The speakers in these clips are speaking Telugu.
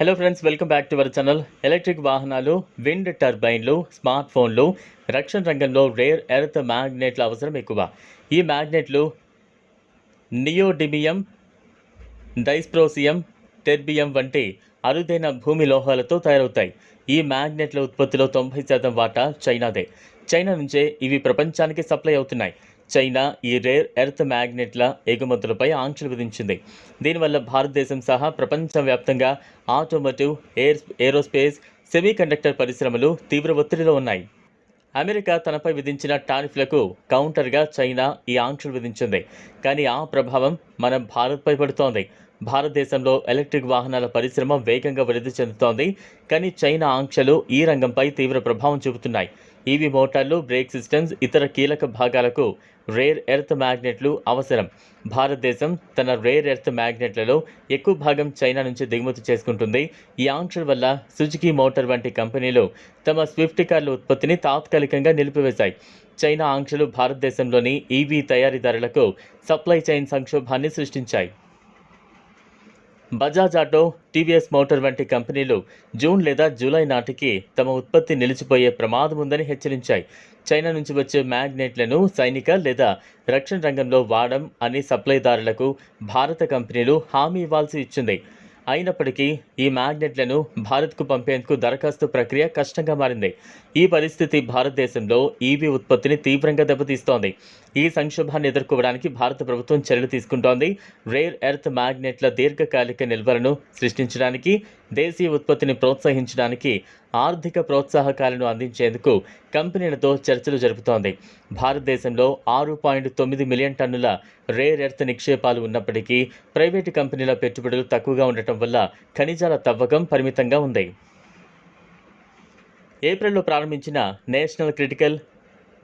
Hello friends welcome back to our channel electric వాహనాలు విండ్ టర్బైన్లు స్మార్ట్ ఫోన్లు రక్షణ రంగంలో రేర్ ఎర్త్ మ్యాగ్నెట్ల అవసరం ఎక్కువ. ఈ మ్యాగ్నెట్లు నియోడిమియం డైస్ప్రోసియం టెర్బియం వంటి అరుదైన భూమి లోహాలతో తయారవుతాయి. ఈ మ్యాగ్నెట్ల ఉత్పత్తిలో తొంభై శాతం వాటా చైనాదే. చైనా నుంచే ఇవి ప్రపంచానికి సప్లై అవుతున్నాయి. చైనా ఈ రేర్ ఎర్త్ మ్యాగ్నెట్ల ఎగుమతులపై ఆంక్షలు విధించింది. దీనివల్ల భారతదేశం సహా ప్రపంచవ్యాప్తంగా ఆటోమోటివ్ ఎయిర్ ఏరోస్పేస్ సెమీకండక్టర్ పరిశ్రమలు తీవ్ర ఒత్తిడిలో ఉన్నాయి. అమెరికా తనపై విధించిన టారిఫ్లకు కౌంటర్గా చైనా ఈ ఆంక్షలు విధించింది. కానీ ఆ ప్రభావం మన భారత్పై పడుతోంది. భారతదేశంలో ఎలక్ట్రిక్ వాహనాల పరిశ్రమ వేగంగా వృద్ధి చెందుతోంది. కానీ చైనా ఆంక్షలు ఈ రంగంపై తీవ్ర ప్రభావం చూపుతున్నాయి. ఈవీ మోటార్లు బ్రేక్ సిస్టమ్స్ ఇతర కీలక భాగాలకు రేర్ ఎర్త్ మ్యాగ్నెట్లు అవసరం భారతదేశం తన రేర్ ఎర్త్ మ్యాగ్నెట్లలో ఎక్కువ భాగం చైనా నుంచి దిగుమతి చేసుకుంటుంది. ఈ ఆంక్షల వల్ల సుజుకి మోటార్ వంటి కంపెనీలు తమ స్విఫ్ట్ కార్ల ఉత్పత్తిని తాత్కాలికంగా నిలిపివేశాయి. చైనా ఆంక్షలు భారతదేశంలోని ఈవీ తయారీదారులకు సప్లై చైన్ సంక్షోభాన్ని సృష్టించాయి. బజాజ్ ఆటో టీవీఎస్ మోటార్ వంటి కంపెనీలు జూన్ లేదా జూలై నాటికి తమ ఉత్పత్తి నిలిచిపోయే ప్రమాదం ఉందని హెచ్చరించాయి. చైనా నుంచి వచ్చే మ్యాగ్నెట్లను సైనిక లేదా రక్షణ రంగంలో వాడడం అని సప్లైదారులకు భారత కంపెనీలు హామీ ఇవ్వాల్సి ఇచ్చింది. అయినప్పటికీ ఈ మ్యాగ్నెట్లను భారత్కు పంపేందుకు దరఖాస్తు ప్రక్రియ కష్టంగా మారింది. ఈ పరిస్థితి భారతదేశంలో ఈవీ ఉత్పత్తిని తీవ్రంగా దెబ్బతీస్తోంది. ఈ సంక్షోభాన్ని ఎదుర్కోవడానికి భారత ప్రభుత్వం చర్యలు తీసుకుంటోంది. రేర్ ఎర్త్ మ్యాగ్నెట్ల దీర్ఘకాలిక నిల్వలను సృష్టించడానికి దేశీయ ఉత్పత్తిని ప్రోత్సహించడానికి ఆర్థిక ప్రోత్సాహకాలను అందించేందుకు కంపెనీలతో చర్చలు జరుపుతోంది. భారతదేశంలో ఆరు పాయింట్ తొమ్మిది మిలియన్ టన్నుల రేర్ ఎర్త్ నిక్షేపాలు ఉన్నప్పటికీ ప్రైవేటు కంపెనీల పెట్టుబడులు తక్కువగా ఉండటం వల్ల ఖనిజాల తవ్వకం పరిమితంగా ఉంది. ఏప్రిల్లో ప్రారంభించిన నేషనల్ క్రిటికల్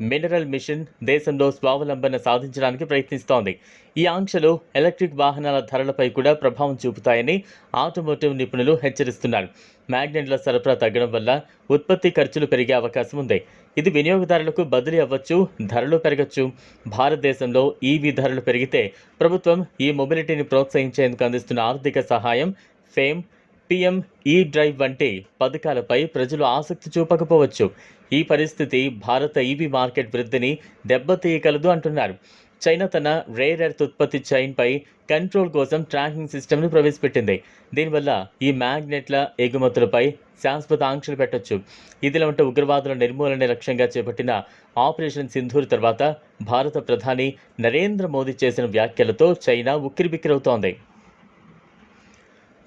మినరల్ మిషన్ దేశంలో స్వావలంబన సాధించడానికి ప్రయత్నిస్తోంది. ఈ ఆంక్షలు ఎలక్ట్రిక్ వాహనాల ధరలపై కూడా ప్రభావం చూపుతాయని ఆటోమోటివ్ నిపుణులు హెచ్చరిస్తున్నారు. మ్యాగ్నెట్ల సరఫరా తగ్గడం వల్ల ఉత్పత్తి ఖర్చులు పెరిగే అవకాశం ఉంది. ఇది వినియోగదారులకు బదిలీ అవ్వచ్చు ధరలు పెరగచ్చు. భారతదేశంలో ఈవీ ధరలు పెరిగితే ప్రభుత్వం ఈ మొబిలిటీని ప్రోత్సహించేందుకు అందిస్తున్న ఆర్థిక సహాయం ఫేమ్ పిఎం ఈ డ్రైవ్ వంటి పథకాలపై ప్రజలు ఆసక్తి చూపకపోవచ్చు. ఈ పరిస్థితి భారత ఈవీ మార్కెట్ వృద్ధిని దెబ్బతీయగలదు అంటున్నారు. చైనా తన రేర్ ఎర్త్ ఉత్పత్తి చైన్పై కంట్రోల్ కోసం ట్రాకింగ్ సిస్టమ్ను ప్రవేశపెట్టింది. దీనివల్ల ఈ మ్యాగ్నెట్ల ఎగుమతులపై శాశ్వత ఆంక్షలు పెట్టొచ్చు. ఇదిలా ఉంటే ఉగ్రవాదుల నిర్మూలన లక్ష్యంగా చేపట్టిన ఆపరేషన్ సింధూర్ తర్వాత భారత ప్రధాని నరేంద్ర మోదీ చేసిన వ్యాఖ్యలతో చైనా ఉక్కిరిబిక్కిరవుతోంది.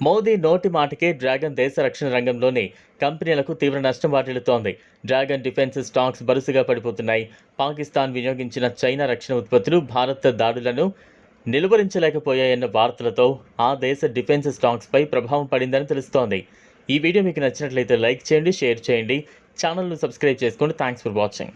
మోదీ నోటి మాటకే డ్రాగన్ దేశ రక్షణ రంగంలోని కంపెనీలకు తీవ్ర నష్టం వాటిల్లుతోంది. డ్రాగన్ డిఫెన్స్ స్టాక్స్ బరుసుగా పడిపోతున్నాయి. పాకిస్తాన్ వినియోగించిన చైనా రక్షణ ఉత్పత్తులు భారత్ దాడులను నిలువరించలేకపోయాయన్న వార్తలతో ఆ దేశ డిఫెన్స్ స్టాక్స్పై ప్రభావం పడిందని తెలుస్తోంది. ఈ వీడియో మీకు నచ్చినట్లయితే లైక్ చేయండి షేర్ చేయండి. ఛానల్ను సబ్స్క్రైబ్ చేసుకోండి థ్యాంక్స్ ఫర్ వాచింగ్.